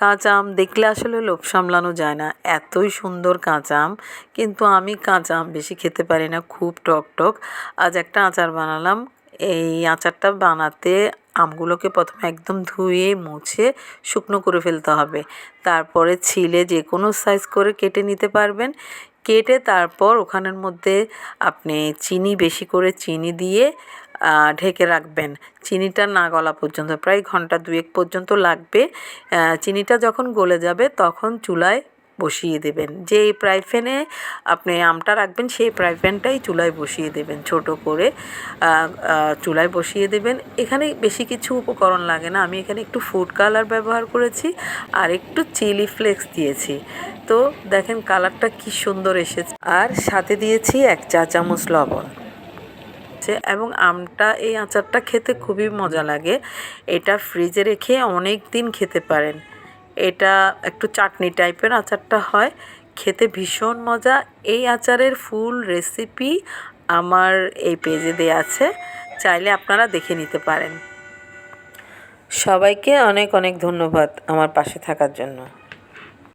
কাঁচা আম দেখলে আসলে লোভ সামলানো যায় না। এতই সুন্দর কাঁচা আম কিন্তু আমি কাঁচা আম বেশি খেতে পারি না, খুব টক টক। আজ একটা আচার বানালাম। এই আচারটা বানাতে আমগুলোকে প্রথমে একদম ধুয়ে, মুছে শুকনো করে ফেলতে হবে। তারপরে ছিলে যে কোনো সাইজ করে কেটে নিতে পারবেন। কেটে তারপর ওখানের মধ্যে আপনি চিনি বেশি করে চিনি দিয়ে ঢেকে রাখবেন। চিনিটা না গলা পর্যন্ত, প্রায় ঘণ্টা দুয়েক পর্যন্ত লাগবে। চিনিটা যখন গলে যাবে তখন চুলায় বসিয়ে দেবেন। যে ফ্রাই প্যানে আপনি আমটা রাখবেন, সেই ফ্রাই প্যানটাই চুলায় বসিয়ে দেবেন। ছোট করে চুলায় বসিয়ে দেবেন। এখানে বেশি কিছু উপকরণ লাগে না। আমি এখানে একটু ফুড কালার ব্যবহার করেছি আর একটু চিলি ফ্লেক্স দিয়েছি। তো দেখেন কালারটা কি সুন্দর এসেছে। আর সাথে দিয়েছি এক চা চামচ লবণ। এবং আমটা, এই আচারটা খেতে খুবই মজা লাগে। এটা ফ্রিজে রেখে অনেক দিন খেতে পারেন। এটা একটু চাটনি টাইপের আচারটা হয়। খেতে ভীষণ মজা। এই আচারের ফুল রেসিপি আমার এই পেজে দেওয়া আছে। চাইলে আপনারা দেখে নিতে পারেন। সবাইকে অনেক অনেক ধন্যবাদ আমার পাশে থাকার জন্য।